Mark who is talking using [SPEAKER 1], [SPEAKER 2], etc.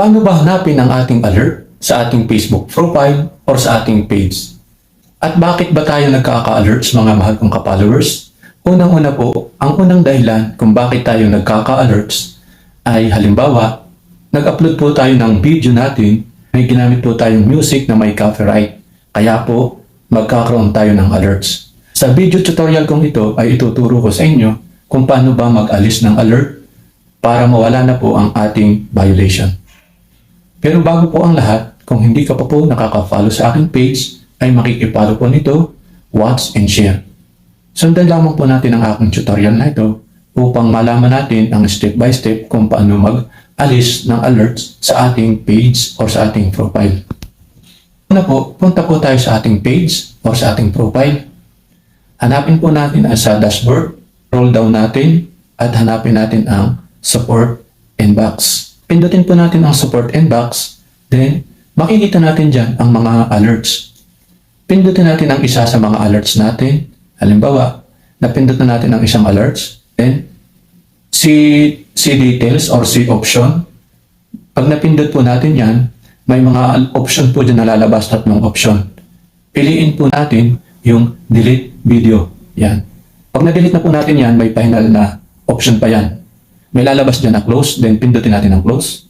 [SPEAKER 1] Paano ba hanapin ang ating alert sa ating Facebook profile or sa ating page? At bakit ba tayo nagkaka-alerts mga mahal kong ka-followers? Unang-una po, ang unang dahilan kung bakit tayo nagkaka-alerts ay halimbawa, nag-upload po tayo ng video natin, may ginamit po tayong music na may copyright. Kaya po, magkakaroon tayo ng alerts. Sa video tutorial kong ito ay ituturo ko sa inyo kung paano ba mag-alis ng alert para mawala na po ang ating violation. Pero bago po ang lahat, kung hindi ka pa po nakaka-follow sa aking page, ay makikipollow po nito, watch and share. Sundan lamang po natin ang aking tutorial na ito upang malaman natin ang step by step kung paano mag-alis ng alerts sa ating page or sa ating profile. Una po, punta po tayo sa ating page or sa ating profile. Hanapin po natin ang sa dashboard, roll down natin, at hanapin natin ang support inbox. Pindutin po natin ang support inbox, then makikita natin dyan ang mga alerts. Pindutin natin ang isa sa mga alerts natin. Halimbawa, napindot na natin ang isang alerts, then see, see details or see option. Pag napindot po natin yan, may mga option po dyan na lalabas, tatlong option. Piliin po natin yung delete video. Yan. Pag na-delete na po natin yan, may final na option pa yan. May lalabas dyan na close, then pindutin natin ang close.